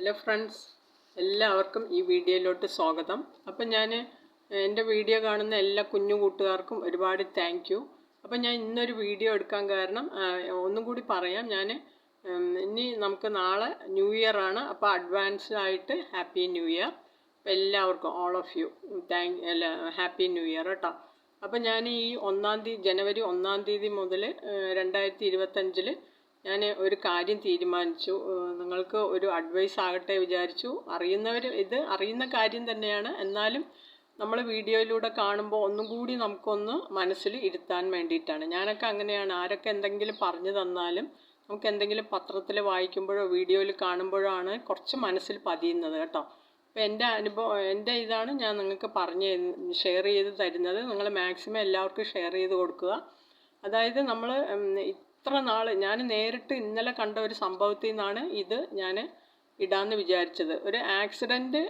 Hello friends എല്ലാവർക്കും ഈ വീഡിയോയിലോട്ട് സ്വാഗതം. അപ്പം ഞാൻ എന്റെ വീഡിയോ കാണുന്ന എല്ലാ കുഞ്ഞു കൂട്ടുകാർക്കും ഒരുപാട് താങ്ക് യു അപ്പം ഞാൻ ഇന്നൊരു വീഡിയോ എടുക്കാൻ കാരണം ഒന്നും കൂടി പറയാം. ഞാൻ ഇനി നമുക്ക് നാളെ ന്യൂ ഇയർ ആണ്. അപ്പോൾ അഡ്വാൻസ് ആയിട്ട് ഹാപ്പി ന്യൂ ഇയർ അപ്പം എല്ലാവർക്കും ഓൾ ഓഫ് യു താങ്ക് അല്ല ഹാപ്പി ന്യൂ ഇയർ കേട്ടോ അപ്പം ഞാൻ ഈ ഒന്നാം തീയതി ജനുവരി ഒന്നാം തീയതി മുതൽ രണ്ടായിരത്തി ഇരുപത്തഞ്ചിൽ ഞാൻ ഒരു കാര്യം തീരുമാനിച്ചു. നിങ്ങൾക്ക് ഒരു അഡ്വൈസ് ആകട്ടെ വിചാരിച്ചു. അറിയുന്നവർ ഇത് അറിയുന്ന കാര്യം തന്നെയാണ്. എന്നാലും നമ്മൾ വീഡിയോയിലൂടെ കാണുമ്പോൾ ഒന്നും കൂടി നമുക്കൊന്ന് മനസ്സിൽ ഇരുത്താൻ വേണ്ടിയിട്ടാണ്. ഞാനൊക്കെ അങ്ങനെയാണ്. ആരൊക്കെ എന്തെങ്കിലും പറഞ്ഞു തന്നാലും നമുക്ക് എന്തെങ്കിലും പത്രത്തിൽ വായിക്കുമ്പോഴോ വീഡിയോയിൽ കാണുമ്പോഴോ ആണ് കുറച്ച് മനസ്സിൽ പതിയുന്നത് കേട്ടോ. അപ്പോൾ എന്റെ അനുഭവം എന്റെ ഇതാണ് ഞാൻ നിങ്ങൾക്ക് പറഞ്ഞ് ഷെയർ ചെയ്ത് തരുന്നത്. നിങ്ങൾ മാക്സിമം എല്ലാവർക്കും ഷെയർ ചെയ്ത് കൊടുക്കുക. അതായത് നമ്മൾ ഇത്ര നാൾ ഞാൻ നേരിട്ട് ഇന്നലെ കണ്ട ഒരു സംഭവത്തിൽ നിന്നാണ് ഇത് ഞാൻ ഇടാമെന്ന് വിചാരിച്ചത്. ഒരു ആക്സിഡന്റ്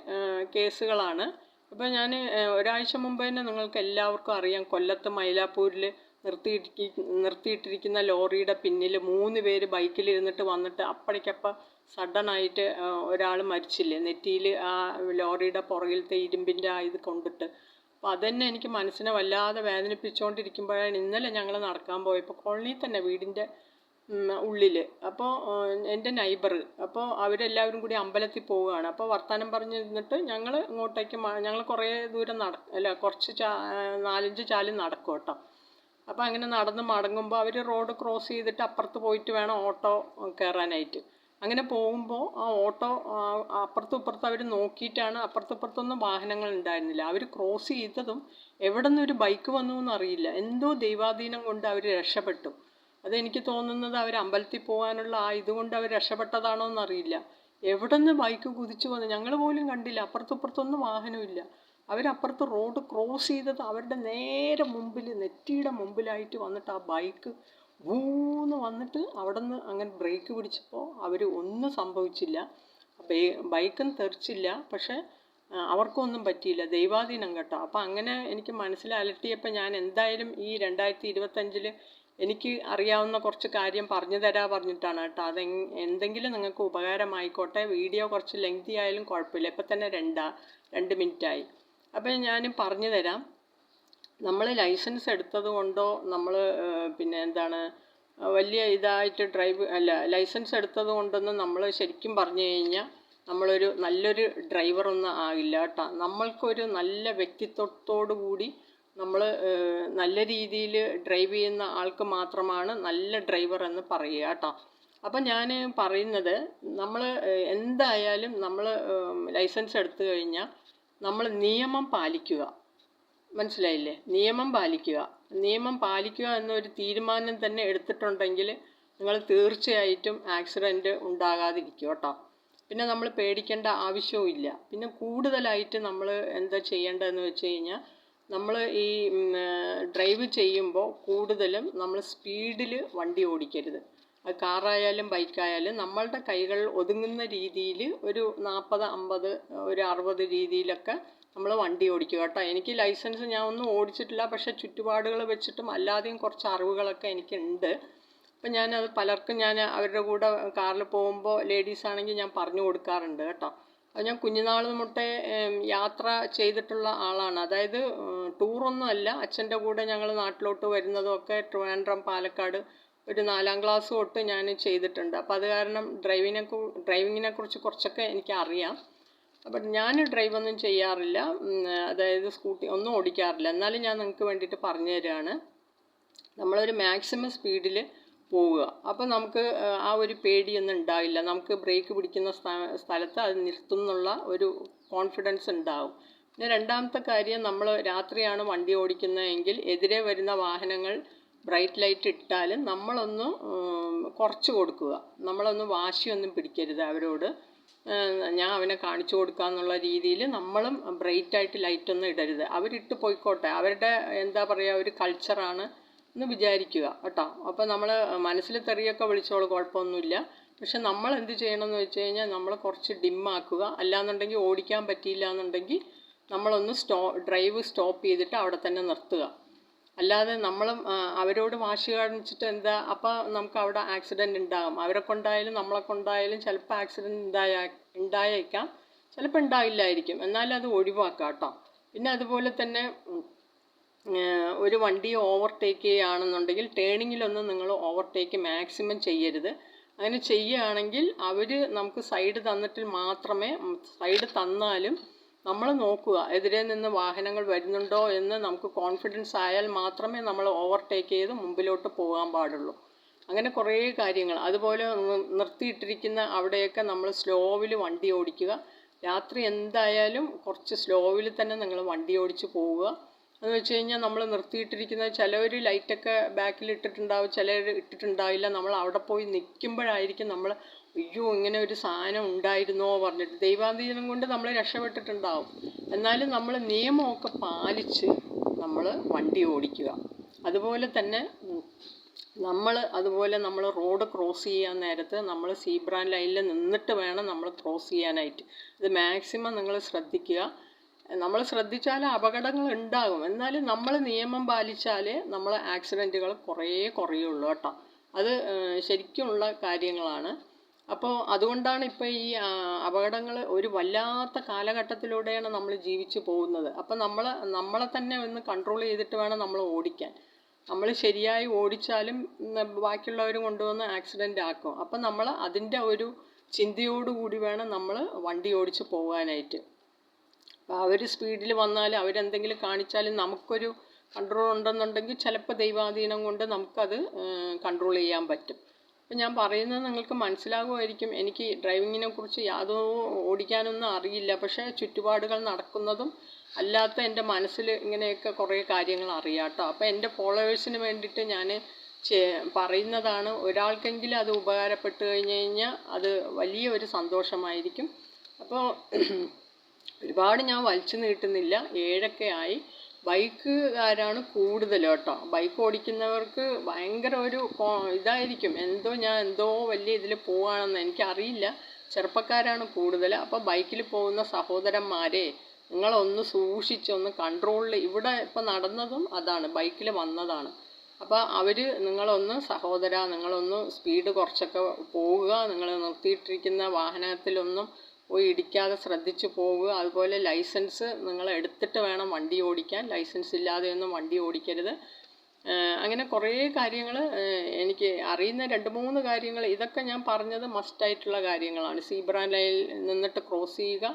കേസുകളാണ്. അപ്പോൾ ഞാൻ ഒരാഴ്ച മുമ്പ് തന്നെ നിങ്ങൾക്ക് എല്ലാവർക്കും അറിയാം. കൊല്ലത്ത് മൈലാപ്പൂരിൽ നിർത്തിയിട്ടി നിർത്തിയിട്ടിരിക്കുന്ന ലോറിയുടെ പിന്നിൽ മൂന്ന് പേര് ബൈക്കിലിരുന്നിട്ട് വന്നിട്ട് അപ്പടിക്കപ്പം സഡനായിട്ട് ഒരാൾ മരിച്ചില്ലേ? നെറ്റിയിൽ ആ ലോറിയുടെ പുറകിലത്തെ ഇരുമ്പിന്റെ ആ ഇത് കൊണ്ടിട്ട്. അപ്പോൾ അതന്നെ എനിക്ക് മനസ്സിനെ വല്ലാതെ വേദനിപ്പിച്ചുകൊണ്ടിരിക്കുമ്പോഴാണ് ഇന്നലെ ഞങ്ങൾ നടക്കാൻ പോയപ്പോൾ കോളനിയിൽ തന്നെ വീടിന്റെ ഉള്ളിൽ അപ്പോൾ എന്റെ നൈബർ അപ്പോൾ അവരെല്ലാവരും കൂടി അമ്പലത്തിൽ പോവുകയാണ്. അപ്പോൾ വർത്തമാനം പറഞ്ഞിരുന്നിട്ട് ഞങ്ങൾ ഇങ്ങോട്ടേക്ക് ഞങ്ങൾ കുറേ ദൂരം നട അല്ല കുറച്ച് ചാ നാലഞ്ച് ചാലും നടക്കും കേട്ടോ. അപ്പോൾ അങ്ങനെ നടന്ന് മടങ്ങുമ്പോൾ അവർ റോഡ് ക്രോസ് ചെയ്തിട്ട് അപ്പുറത്ത് പോയിട്ട് വേണം ഓട്ടോ കയറാനായിട്ട് അങ്ങനെ പോകുമ്പോൾ ആ ഓട്ടോ അപ്പുറത്തും ഇപ്പുറത്തും അവർ നോക്കിയിട്ടാണ് അപ്പുറത്തും വാഹനങ്ങൾ ഉണ്ടായിരുന്നില്ല അവർ ക്രോസ് ചെയ്തതും എവിടെ നിന്നൊരു ബൈക്ക് വന്നു എന്നറിയില്ല എന്തോ ദൈവാധീനം കൊണ്ട് അവർ രക്ഷപ്പെട്ടു. അതെനിക്ക് തോന്നുന്നത് അവർ അമ്പലത്തിൽ പോകാനുള്ള ആ ഇതുകൊണ്ട് അവർ രക്ഷപ്പെട്ടതാണോ എന്നറിയില്ല എവിടെ നിന്ന് ബൈക്ക് കുതിച്ചു വന്നു? ഞങ്ങൾ പോലും കണ്ടില്ല. അപ്പുറത്തും വാഹനമില്ല അവരപ്പുറത്ത് റോഡ് ക്രോസ് ചെയ്തത് അവരുടെ നേരെ മുമ്പിൽ നെറ്റിയുടെ മുമ്പിലായിട്ട് വന്നിട്ട് ആ ബൈക്ക് ഊന്ന് വന്നിട്ട് അവിടെ നിന്ന് അങ്ങനെ ബ്രേക്ക് പിടിച്ചപ്പോൾ അവർ ഒന്നും സംഭവിച്ചില്ല. ബൈക്കും തെറിച്ചില്ല. പക്ഷേ അവർക്കൊന്നും പറ്റിയില്ല. ദൈവാധീനം കേട്ടോ. അപ്പോൾ അങ്ങനെ എനിക്ക് മനസ്സിൽ അലട്ടിയപ്പോൾ ഞാൻ എന്തായാലും ഈ രണ്ടായിരത്തി ഇരുപത്തഞ്ചിൽ എനിക്ക് അറിയാവുന്ന കുറച്ച് കാര്യം പറഞ്ഞു തരാ പറഞ്ഞിട്ടാണ് കേട്ടോ. അത് എന്തെങ്കിലും നിങ്ങൾക്ക് ഉപകാരമായിക്കോട്ടെ. വീഡിയോ കുറച്ച് ലെങ്തി ആയാലും കുഴപ്പമില്ല. ഇപ്പം തന്നെ രണ്ടാ രണ്ട് മിനിറ്റായി അപ്പോൾ ഞാൻ പറഞ്ഞു തരാം. നമ്മൾ ലൈസൻസ് എടുത്തത് കൊണ്ടോ നമ്മൾ പിന്നെ എന്താണ് വലിയ ഇതായിട്ട് ഡ്രൈവ് അല്ല ലൈസൻസ് എടുത്തത് കൊണ്ടൊന്നും നമ്മൾ ശരിക്കും പറഞ്ഞു കഴിഞ്ഞാൽ നമ്മളൊരു നല്ലൊരു ഡ്രൈവറൊന്നും ആകില്ല കേട്ടോ. നമ്മൾക്കൊരു നല്ല വ്യക്തിത്വത്തോടു കൂടി നമ്മൾ നല്ല രീതിയിൽ ഡ്രൈവ് ചെയ്യുന്ന ആൾക്ക് മാത്രമാണ് നല്ല ഡ്രൈവർ എന്ന് പറയുക കേട്ടോ. അപ്പം ഞാൻ പറയുന്നത് നമ്മൾ എന്തായാലും നമ്മൾ ലൈസൻസ് എടുത്തു കഴിഞ്ഞാൽ നമ്മൾ നിയമം പാലിക്കുക. മനസ്സിലായില്ലേ? നിയമം പാലിക്കുക. നിയമം പാലിക്കുക എന്നൊരു തീരുമാനം തന്നെ എടുത്തിട്ടുണ്ടെങ്കിൽ നിങ്ങൾ തീർച്ചയായിട്ടും ആക്സിഡന്റ് ഉണ്ടാകാതിരിക്കും കേട്ടോ. പിന്നെ നമ്മൾ പേടിക്കേണ്ട ആവശ്യവും ഇല്ല. പിന്നെ കൂടുതലായിട്ട് നമ്മൾ എന്താ ചെയ്യേണ്ടതെന്ന് വെച്ച് കഴിഞ്ഞാൽ നമ്മൾ ഈ ഡ്രൈവ് ചെയ്യുമ്പോൾ കൂടുതലും നമ്മൾ സ്പീഡിൽ വണ്ടി ഓടിക്കരുത്. അത് കാറായാലും ബൈക്കായാലും നമ്മളുടെ കൈകൾ ഒതുങ്ങുന്ന രീതിയിൽ ഒരു നാൽപ്പത് അമ്പത് ഒരു അറുപത് രീതിയിലൊക്കെ നമ്മൾ വണ്ടി ഓടിക്കുക കേട്ടോ. എനിക്ക് ലൈസൻസ് ഞാൻ ഒന്നും ഓടിച്ചിട്ടില്ല. പക്ഷേ ചുറ്റുപാടുകൾ വെച്ചിട്ടും അല്ലാതെയും കുറച്ച് അറിവുകളൊക്കെ എനിക്കുണ്ട്. അപ്പം ഞാനത് പലർക്കും ഞാൻ അവരുടെ കൂടെ കാറിൽ പോകുമ്പോൾ ലേഡീസ് ആണെങ്കിൽ ഞാൻ പറഞ്ഞു കൊടുക്കാറുണ്ട് കേട്ടോ. അത് ഞാൻ കുഞ്ഞുനാൾ മുട്ടേ യാത്ര ചെയ്തിട്ടുള്ള ആളാണ്. അതായത് ടൂറൊന്നും അല്ല. അച്ഛന്റെ കൂടെ ഞങ്ങൾ നാട്ടിലോട്ട് വരുന്നതൊക്കെ ട്രിവാൻഡ്രം പാലക്കാട് ഒരു നാലാം ക്ലാസ് തൊട്ട് ഞാൻ ചെയ്തിട്ടുണ്ട്. അപ്പോൾ അത് കാരണം ഡ്രൈവിനെ ഡ്രൈവിങ്ങിനെ കുറിച്ച് കുറച്ചൊക്കെ എനിക്ക് അറിയാം അപ്പം ഞാൻ ഡ്രൈവൊന്നും ചെയ്യാറില്ല. അതായത് സ്കൂട്ടി ഒന്നും ഓടിക്കാറില്ല. എന്നാലും ഞാൻ നിങ്ങൾക്ക് വേണ്ടിയിട്ട് പറഞ്ഞു തരികയാണ് നമ്മളൊരു മാക്സിമം സ്പീഡിൽ പോവുക. അപ്പോൾ നമുക്ക് ആ, ഒരു പേടിയൊന്നും ഉണ്ടാവില്ല. നമുക്ക് ബ്രേക്ക് പിടിക്കുന്ന സ്ഥ- സ്ഥലത്ത് അത് നിർത്തും എന്നുള്ള ഒരു കോൺഫിഡൻസ് ഉണ്ടാവും. പിന്നെ രണ്ടാമത്തെ കാര്യം നമ്മൾ രാത്രിയാണ് വണ്ടി ഓടിക്കുന്നതെങ്കിൽ എതിരെ വരുന്ന വാഹനങ്ങൾ ബ്രൈറ്റ് ലൈറ്റ് ഇട്ടാലും നമ്മളൊന്ന് കുറച്ച് കൊടുക്കുക. നമ്മളൊന്ന് വാശിയൊന്നും പിടിക്കരുത് അവരോട്. ഞാൻ അവനെ കാണിച്ചു കൊടുക്കുക എന്നുള്ള രീതിയിൽ നമ്മളും ബ്രൈറ്റ് ആയിട്ട് ലൈറ്റ് ഒന്നും ഇടരുത്. അവരിട്ട് പോയിക്കോട്ടെ. അവരുടെ എന്താ പറയുക ഒരു കൾച്ചറാണ് എന്ന് വിചാരിക്കുക കേട്ടോ. അപ്പോൾ നമ്മൾ മനസ്സിൽ തെറിയൊക്കെ വിളിച്ചോളൂ കുഴപ്പമൊന്നുമില്ല. പക്ഷെ നമ്മൾ എന്ത് ചെയ്യണമെന്ന് വെച്ച് കഴിഞ്ഞാൽ നമ്മൾ കുറച്ച് ഡിമ്മാക്കുക. അല്ലാന്നുണ്ടെങ്കിൽ ഓടിക്കാൻ പറ്റിയില്ല എന്നുണ്ടെങ്കിൽ നമ്മളൊന്ന് സ്റ്റോ ഡ്രൈവ് സ്റ്റോപ്പ് ചെയ്തിട്ട് അവിടെ തന്നെ നിർത്തുക. അല്ലാതെ നമ്മളും അവരോട് വാശി കാണിച്ചിട്ട് എന്താ അപ്പോൾ നമുക്ക് അവിടെ ആക്സിഡന്റ് ഉണ്ടാകും അവരെ കൊണ്ടായാലും നമ്മളെ കൊണ്ടായാലും ചിലപ്പോൾ ആക്സിഡന്റ് ഉണ്ടായ ഉണ്ടായേക്കാം ചിലപ്പോൾ ഉണ്ടാകില്ലായിരിക്കും എന്നാലും അത് ഒഴിവാക്കാം കേട്ടോ പിന്നെ അതുപോലെ തന്നെ ഒരു വണ്ടി ഓവർടേക്ക് ചെയ്യുകയാണെന്നുണ്ടെങ്കിൽ ടേണിങ്ങിലൊന്നും നിങ്ങൾ ഓവർടേക്ക് മാക്സിമം ചെയ്യരുത്. അങ്ങനെ ചെയ്യുകയാണെങ്കിൽ അവർ നമുക്ക് സൈഡ് തന്നിട്ട് മാത്രമേ സൈഡ് തന്നാലും നമ്മൾ നോക്കുക എതിരെ നിന്ന് വാഹനങ്ങൾ വരുന്നുണ്ടോ എന്ന് നമുക്ക് കോൺഫിഡൻസ് ആയാൽ മാത്രമേ നമ്മൾ ഓവർടേക്ക് ചെയ്ത് മുമ്പിലോട്ട് പോകാൻ പാടുള്ളൂ. അങ്ങനെ കുറേ കാര്യങ്ങൾ. അതുപോലെ നിർത്തിയിട്ടിരിക്കുന്ന അവിടെയൊക്കെ നമ്മൾ സ്ലോവിൽ വണ്ടി ഓടിക്കുക. രാത്രി എന്തായാലും കുറച്ച് സ്ലോവിൽ തന്നെ നിങ്ങൾ വണ്ടി ഓടിച്ച് പോവുക. എന്ന് വെച്ച് കഴിഞ്ഞാൽ നമ്മൾ നിർത്തിയിട്ടിരിക്കുന്ന ചിലവർ ലൈറ്റൊക്കെ ബാക്കിൽ ഇട്ടിട്ടുണ്ടാവും ചിലർ ഇട്ടിട്ടുണ്ടാവില്ല. നമ്മൾ അവിടെ പോയി നിൽക്കുമ്പോഴായിരിക്കും നമ്മൾ അയ്യോ ഇങ്ങനെ ഒരു സാധനം ഉണ്ടായിരുന്നോ പറഞ്ഞിട്ട്. ദൈവാധീനം കൊണ്ട് നമ്മൾ രക്ഷപ്പെട്ടിട്ടുണ്ടാവും. എന്നാലും നമ്മൾ നിയമമൊക്കെ പാലിച്ച് നമ്മൾ വണ്ടി ഓടിക്കുക. അതുപോലെ തന്നെ നമ്മൾ അതുപോലെ നമ്മൾ റോഡ് ക്രോസ് ചെയ്യാൻ നേരത്ത് നമ്മൾ സീബ്രാൻ ലൈനിൽ നിന്നിട്ട് വേണം നമ്മൾ ക്രോസ് ചെയ്യാനായിട്ട്. ഇത് മാക്സിമം നിങ്ങൾ ശ്രദ്ധിക്കുക. നമ്മൾ ശ്രദ്ധിച്ചാൽ അപകടങ്ങൾ ഉണ്ടാകും. എന്നാലും നമ്മൾ നിയമം പാലിച്ചാലേ നമ്മൾ ആക്സിഡന്റുകൾ കുറേ കുറയുള്ളൂ കേട്ടോ. അത് ശരിക്കുമുള്ള കാര്യങ്ങളാണ്. അപ്പോൾ അതുകൊണ്ടാണ് ഇപ്പോൾ ഈ അപകടങ്ങൾ ഒരു വല്ലാത്ത കാലഘട്ടത്തിലൂടെയാണ് നമ്മൾ ജീവിച്ച് പോകുന്നത്. അപ്പോൾ നമ്മൾ നമ്മളെ തന്നെ ഒന്ന് കൺട്രോൾ ചെയ്തിട്ട് വേണം നമ്മൾ ഓടിക്കാൻ. നമ്മൾ ശരിയായി ഓടിച്ചാലും ബാക്കിയുള്ളവർ കൊണ്ടുവന്ന് ആക്സിഡന്റ് ആക്കും. അപ്പം നമ്മൾ അതിന്റെ ഒരു ചിന്തയോടുകൂടി വേണം നമ്മൾ വണ്ടി ഓടിച്ച് പോകാനായിട്ട്. അപ്പോൾ അവർ സ്പീഡിൽ വന്നാൽ അവരെന്തെങ്കിലും കാണിച്ചാലും നമുക്കൊരു കൺട്രോൾ ഉണ്ടെന്നുണ്ടെങ്കിൽ ചിലപ്പോൾ ദൈവാധീനം കൊണ്ട് നമുക്കത് കൺട്രോൾ ചെയ്യാൻ പറ്റും. അപ്പം ഞാൻ പറയുന്നത് നിങ്ങൾക്ക് മനസ്സിലാകുമായിരിക്കും. എനിക്ക് ഡ്രൈവിങ്ങിനെ കുറിച്ച് യാതൊരു ഓടിക്കാനൊന്നും അറിയില്ല. പക്ഷേ ചുറ്റുപാടുകൾ നടക്കുന്നതും അല്ലാത്ത എന്റെ മനസ്സിൽ ഇങ്ങനെയൊക്കെ കുറേ കാര്യങ്ങൾ അറിയാം കേട്ടോ. അപ്പോൾ എന്റെ ഫോളോവേഴ്സിന് വേണ്ടിയിട്ട് ഞാൻ പറയുന്നതാണ് ഒരാൾക്കെങ്കിലും അത് ഉപകാരപ്പെട്ട് കഴിഞ്ഞ് കഴിഞ്ഞാൽ അത് വലിയ ഒരു സന്തോഷമായിരിക്കും. അപ്പോൾ ഒരുപാട് ഞാൻ വലിച്ചു നീട്ടുന്നില്ല. ഏഴൊക്കെ ആയി. ബൈക്കുകാരാണ് കൂടുതൽ കേട്ടോ. ബൈക്ക് ഓടിക്കുന്നവർക്ക് ഭയങ്കര ഒരു ഇതായിരിക്കും. എന്തോ ഞാൻ എന്തോ വലിയ ഇതിൽ പോവുകയാണെന്ന് എനിക്കറിയില്ല. ചെറുപ്പക്കാരാണ് കൂടുതൽ അപ്പോൾ ബൈക്കിൽ പോകുന്ന സഹോദരന്മാരെ നിങ്ങളൊന്ന് സൂക്ഷിച്ച് ഒന്ന് കൺട്രോളിൽ ഇവിടെ ഇപ്പം നടന്നതും അതാണ്. ബൈക്കിൽ വന്നതാണ്. അപ്പോൾ അവർ നിങ്ങളൊന്ന് സഹോദര നിങ്ങളൊന്ന് സ്പീഡ് കുറച്ചൊക്കെ പോവുക. നിങ്ങൾ നിർത്തിയിട്ടിരിക്കുന്ന വാഹനത്തിലൊന്നും പോയി ഇടിക്കാതെ ശ്രദ്ധിച്ചു പോവുക. അതുപോലെ ലൈസൻസ് നിങ്ങൾ എടുത്തിട്ട് വേണം വണ്ടി ഓടിക്കാൻ. ലൈസൻസ് ഇല്ലാതെയൊന്നും വണ്ടി ഓടിക്കരുത്. അങ്ങനെ കുറേ കാര്യങ്ങൾ എനിക്ക് അറിയുന്ന രണ്ട് മൂന്ന് കാര്യങ്ങൾ. ഇതൊക്കെ ഞാൻ പറഞ്ഞത് മസ്റ്റായിട്ടുള്ള കാര്യങ്ങളാണ്. സീബ്ര ലൈനിൽ നിന്നിട്ട് ക്രോസ് ചെയ്യുക.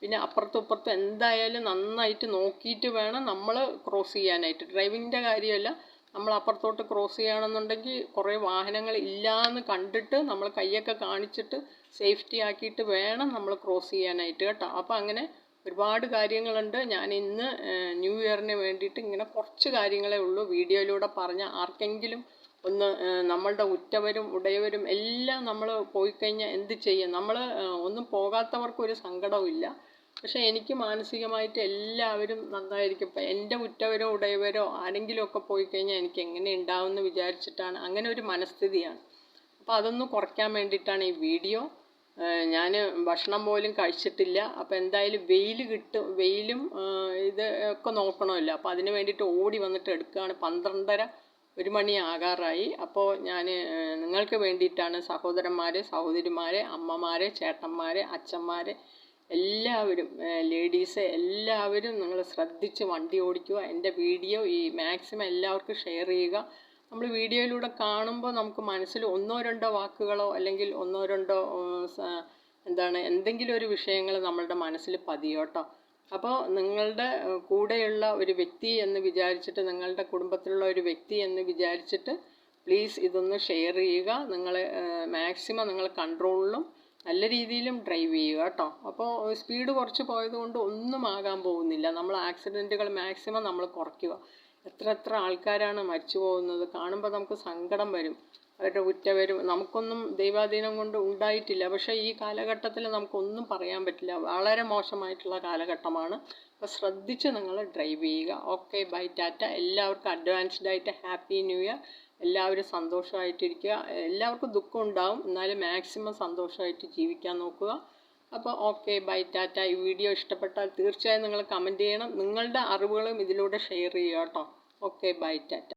പിന്നെ അപ്പുറത്തും ഇപ്പുറത്തും എന്തായാലും നന്നായിട്ട് നോക്കിയിട്ട് വേണം നമ്മൾ ക്രോസ് ചെയ്യാനായിട്ട്. ഡ്രൈവിങ്ങിന്റെ കാര്യമല്ല. നമ്മൾ അപ്പുറത്തോട്ട് ക്രോസ് ചെയ്യുകയാണെന്നുണ്ടെങ്കിൽ കുറേ വാഹനങ്ങൾ ഇല്ലയെന്ന് കണ്ടിട്ട് നമ്മൾ കൈയൊക്കെ കാണിച്ചിട്ട് സേഫ്റ്റി ആക്കിയിട്ട് വേണം നമ്മൾ ക്രോസ് ചെയ്യാനായിട്ട് കേട്ടോ. അപ്പോൾ അങ്ങനെ ഒരുപാട് കാര്യങ്ങളുണ്ട്. ഞാൻ ഇന്ന് ന്യൂ ഇയറിന് വേണ്ടിയിട്ട് ഇങ്ങനെ കുറച്ച് കാര്യങ്ങളേ ഉള്ളൂ. വീഡിയോയിലൂടെ പറഞ്ഞ ആർക്കെങ്കിലും ഒന്ന് നമ്മളുടെ ഉറ്റവരും ഉടയവരും എല്ലാം നമ്മൾ പോയി കഴിഞ്ഞാൽ എന്ത് ചെയ്യും? നമ്മൾ ഒന്നും പോകാത്തവർക്കൊരു സങ്കടവും ഇല്ല പക്ഷേ എനിക്ക് മാനസികമായിട്ട് എല്ലാവരും നന്നായിരിക്കും. ഇപ്പം എന്റെ ഉറ്റവരോ ഉടയവരോ ആരെങ്കിലുമൊക്കെ പോയി കഴിഞ്ഞാൽ എനിക്ക് എങ്ങനെ ഉണ്ടാവുമെന്ന് വിചാരിച്ചിട്ടാണ്. അങ്ങനെ ഒരു മനസ്ഥിതിയാണ്. അപ്പോൾ അതൊന്ന് കുറയ്ക്കാൻ വേണ്ടിയിട്ടാണ് ഈ വീഡിയോ. ഞാൻ ഭക്ഷണം പോലും കഴിച്ചിട്ടില്ല. അപ്പോൾ എന്തായാലും വെയിൽ കിട്ടും. വെയിലും ഇത് ഒക്കെ നോക്കണമല്ലോ. അപ്പോൾ അതിന് വേണ്ടിയിട്ട് ഓടി വന്നിട്ട് എടുക്കുകയാണ്. പന്ത്രണ്ടര ഒരു മണി ആകാറായി. അപ്പോൾ ഞാൻ നിങ്ങൾക്ക് വേണ്ടിയിട്ടാണ് സഹോദരന്മാർ സഹോദരിമാരെ അമ്മമാരെ ചേട്ടന്മാരെ അച്ഛന്മാരെ എല്ലാവരും ലേഡീസ് എല്ലാവരും നിങ്ങൾ ശ്രദ്ധിച്ച് വണ്ടി ഓടിക്കുക. എന്റെ വീഡിയോ ഈ മാക്സിമം എല്ലാവർക്കും ഷെയർ ചെയ്യുക. നമ്മൾ വീഡിയോയിലൂടെ കാണുമ്പോൾ നമുക്ക് മനസ്സിൽ ഒന്നോ രണ്ടോ വാക്കുകളോ അല്ലെങ്കിൽ ഒന്നോ രണ്ടോ എന്താണ് എന്തെങ്കിലും ഒരു വിഷയങ്ങൾ നമ്മളുടെ മനസ്സിൽ പതിയോട്ടോ അപ്പോൾ നിങ്ങളുടെ കൂടെയുള്ള ഒരു വ്യക്തി എന്ന് വിചാരിച്ചിട്ട് നിങ്ങളുടെ കുടുംബത്തിലുള്ള ഒരു വ്യക്തി എന്ന് വിചാരിച്ചിട്ട് പ്ലീസ് ഇതൊന്ന് ഷെയർ ചെയ്യുക. നിങ്ങൾ മാക്സിമം നിങ്ങൾ കൺട്രോളിലും നല്ല രീതിയിലും ഡ്രൈവ് ചെയ്യുക കേട്ടോ. അപ്പോൾ സ്പീഡ് കുറച്ച് പോയത് കൊണ്ട് ഒന്നും ആകാൻ പോകുന്നില്ല. നമ്മൾ ആക്സിഡന്റുകൾ മാക്സിമം നമ്മൾ കുറയ്ക്കുക. എത്ര എത്ര ആൾക്കാരാണ് മരിച്ചു പോകുന്നത് കാണുമ്പോൾ നമുക്ക് സങ്കടം വരും. അവരുടെ ഉറ്റവരും നമുക്കൊന്നും ദൈവാധീനം കൊണ്ട് ഉണ്ടായിട്ടില്ല. പക്ഷേ ഈ കാലഘട്ടത്തിൽ നമുക്കൊന്നും പറയാൻ പറ്റില്ല. വളരെ മോശമായിട്ടുള്ള കാലഘട്ടമാണ്. അപ്പോൾ ശ്രദ്ധിച്ച് നിങ്ങൾ ഡ്രൈവ് ചെയ്യുക. ഓക്കെ ബൈ ടാറ്റ എല്ലാവർക്കും അഡ്വാൻസ്ഡ് ആയിട്ട് ഹാപ്പി ന്യൂ ഇയർ എല്ലാവരും സന്തോഷമായിട്ടിരിക്കുക. എല്ലാവർക്കും ദുഃഖം ഉണ്ടാവും. എന്നാലും മാക്സിമം സന്തോഷമായിട്ട് ജീവിക്കാൻ നോക്കുക. അപ്പോൾ ഓക്കെ ബൈ ടാറ്റ ഈ വീഡിയോ ഇഷ്ടപ്പെട്ടാൽ തീർച്ചയായും നിങ്ങൾ കമന്റ് ചെയ്യണം. നിങ്ങളുടെ അറിവുകളും ഇതിലൂടെ ഷെയർ ചെയ്യുക കേട്ടോ. Okay bye Tata